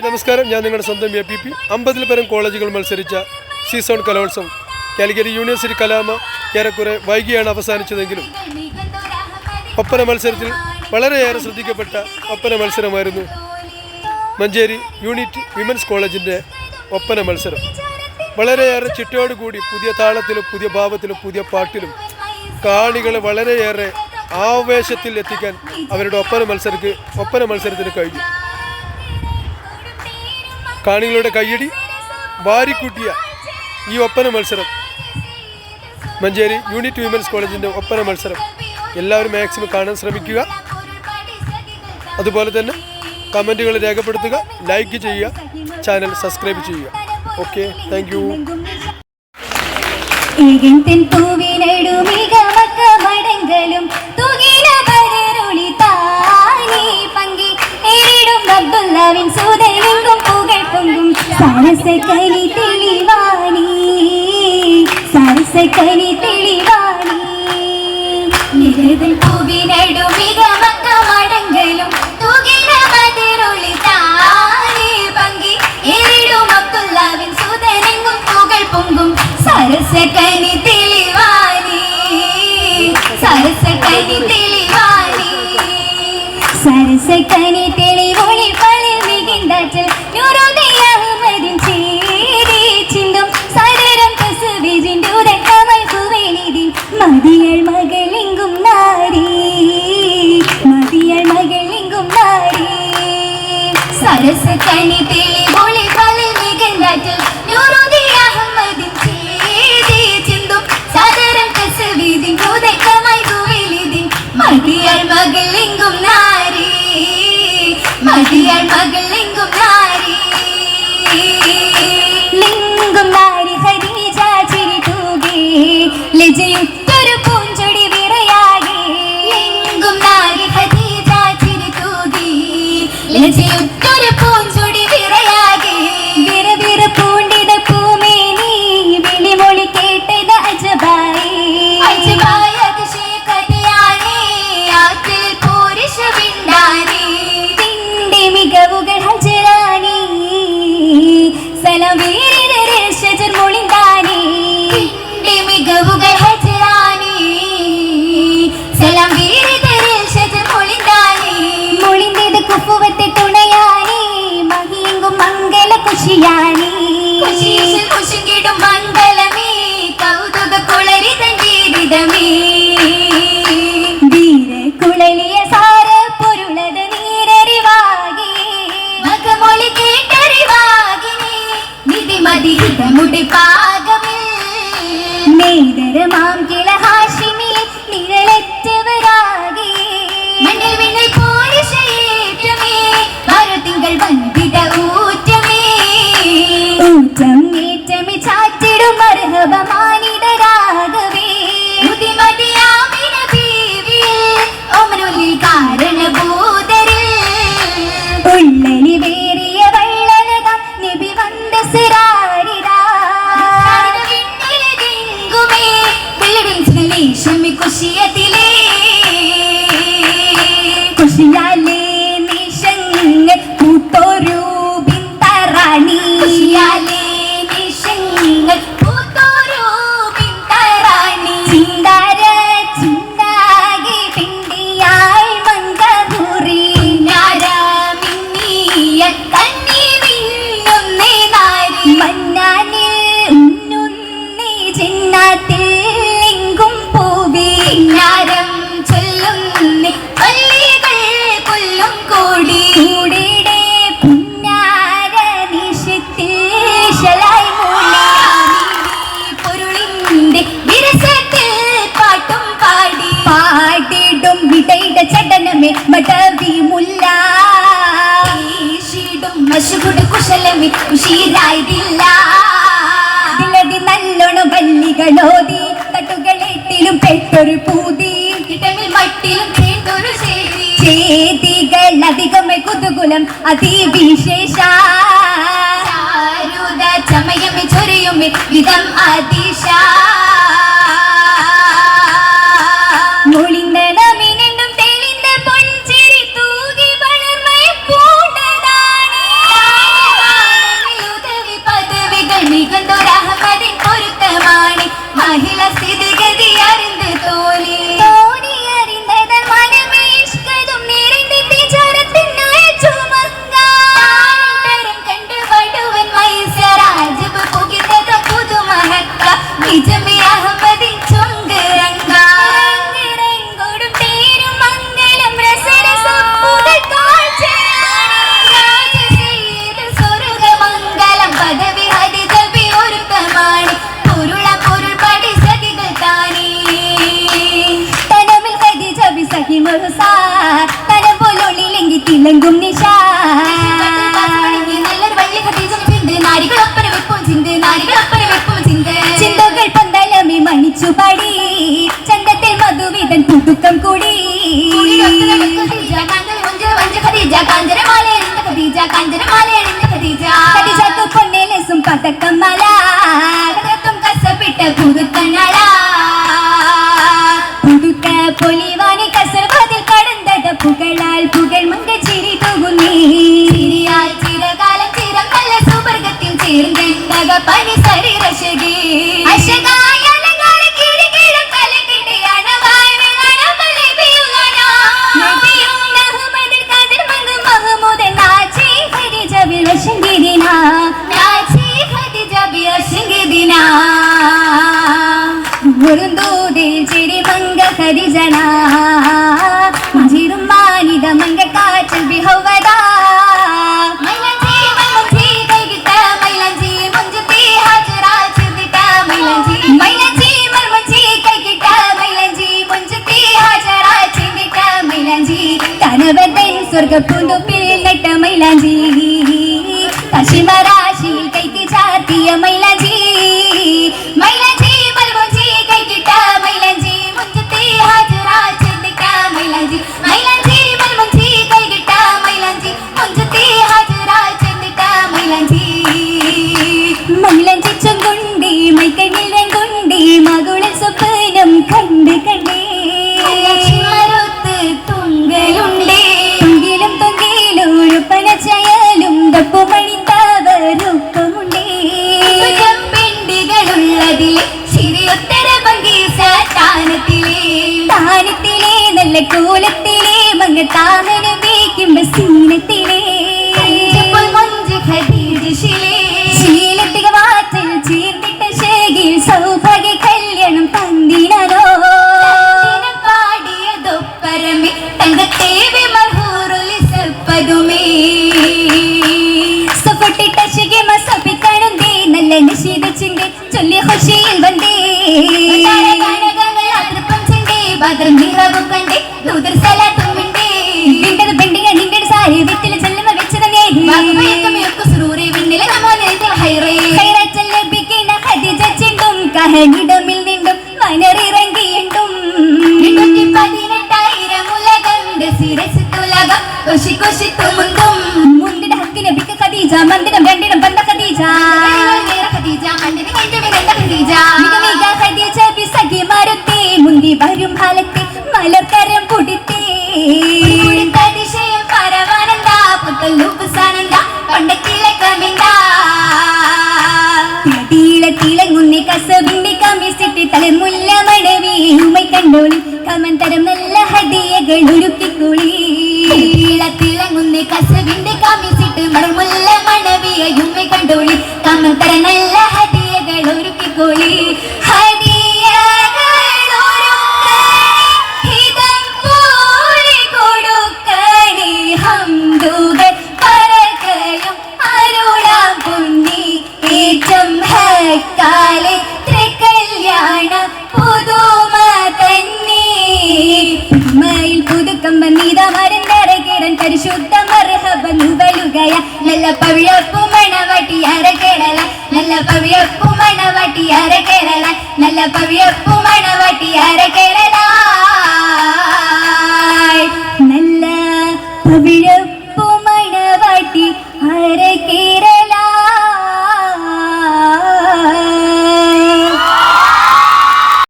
നമസ്കാരം. ഞാൻ നിങ്ങളുടെ സ്വന്തം എ പി പി. അമ്പതിൽ പരം കോളേജുകൾ മത്സരിച്ച സീസൺ കലോത്സവം. കാലിക്കറ്റ് യൂണിവേഴ്സിറ്റി കലാമ ഏറെക്കുറെ വൈകിയാണ് അവസാനിച്ചതെങ്കിലും ഒപ്പന മത്സരത്തിൽ വളരെയേറെ ശ്രദ്ധിക്കപ്പെട്ട ഒപ്പന മത്സരമായിരുന്നു മഞ്ചേരി യൂണിറ്റ് വിമൻസ് കോളേജിന്റെ ഒപ്പന മത്സരം. വളരെയേറെ ചിട്ടയോടുകൂടി പുതിയ താളത്തിലും പുതിയ ഭാവത്തിലും പുതിയ പാട്ടിലും കാണികളെ വളരെയേറെ ആവേശത്തിൽ എത്തിക്കാൻ അവരുടെ ഒപ്പന മത്സരക്ക് ഒപ്പന മത്സരത്തിന് കഴിഞ്ഞു. കാണികളുടെ കയ്യടി വാരിക്കൂട്ടിയ ഈ ഒപ്പന മത്സരം. മഞ്ചേരി യൂണിറ്റ് വിമൻസ് കോളേജിന്റെ ഒപ്പന മത്സരം. എല്ലാവരും മാക്സിമം കാണാൻ ശ്രമിക്കുക. അതുപോലെ തന്നെ കമന്റുകൾ രേഖപ്പെടുത്തുക ലൈക്ക് ചെയ്യുക ചാനൽ സബ്സ്ക്രൈബ് ചെയ്യുക. ഓക്കെ താങ്ക് യു പൂവിനടുമിക സരസക്കനി തെളിവാണി സരസക്കനി തെളിവാണി பலவே നേതരമാം കിള ഹാഷിമി നിഴലെറ്റവരാകി മണ്ണിൽ വിണ്ണിൽ പോരിഷയേറ്റമേ മറുതിങ്കൾ വന്ദിത ഊറ്റമേ. ഊറ്റം ഏറ്റമേ ചാറ്റിടും അർഹവമാനിതരാകവേ ബുദ്ധിമതിയാമിന കുശീരായതില്ല ദിലതി നല്ലോണം പല്ലികളോതി തട്ടുകളെട്ടിലും പെട്ടൊരു പൂതി. കിട്ടമിൽ മട്ടിലും കേട്ടൊരു ശരി. ചേതികൾ അധികമേ കുതുകുലം അതിവിശേഷ. ചമയമേ ചൊരയുമേ വിധം അതിശ. പാടി. ചങ്കത്തിൽ മധുവിതൻ കുതുക്കം കൂടി. പതക്കം മല. കസപ്പിട്ട പുതുക്കനാള പുതുക്ക പൊലിവാനി കസർവാതിൽ കടന്തത പുകളാൽ പുകൾ മുങ്ക ചിരി തൂകുന്നേ. ചിരിയാൽ ചിരകാലം ചിരം നല്ല സുവർഗത്തിൽ ചേർന്ന് പനി സരി മുഞ്ചത്തി ഹാജറ ചിന്തിട്ട മൈലഞ്ചി കനവതൻ സ്വർഗപ്പൂന്തുപ്പിൽ നട്ട മൈലഞ്ചി. ചൊല്ലി ഹുഷിയിൽ വന്നേ. ഭദ്രം നിറവും കണ്ടേ. ദൂതർ സലാത്തും മിണ്ടേ. നിന്റത് പെണ്ടിങ്ങ നിന്റെ സാരി വെറ്റില ചെല്ലുമ വെച്ചത് കഹനിടമിൽ നിന്നും മനറിറങ്ങിയിട്ടും പതിനെട്ടായിരം ഉലകണ്ട് ശിരസ് തുലകം കൊശി കൊശി തുമുന്തും മുന്തിട ഹക്കിന് ബിക്ക് ഖദീജ മന്ദിരം രണ്ടിനും ബന്ധ ഖദീജ. മിക മിക ഖദീജ ബിസഖി മരുത്തി മുന്തി വരും കാലത്തെ മലർക്കരം കുടിത്തേ അതിശയം പരമാനന്ദ പുത്തല്ലൂപ്പസാനന്ദ കൊണ്ടത്തിലെ കമിണ്ട തിള തിളങ്ങുന്നി കസബിന്റെ തലമുല്ല മടവി ഉമ്മ കണ്ടോളി തരം നല്ല ഹദിയകൾ ഒരുക്കിക്കുളി കേളയ നല്ല പവിഴപ്പു മണവാട്ടി ഹര കേളല നല്ല പവിഴപ്പു മണവാട്ടി ഹര കേളല നല്ല പവിഴപ്പു മണവാട്ടി ഹര കേളല നല്ല പവിഴപ്പു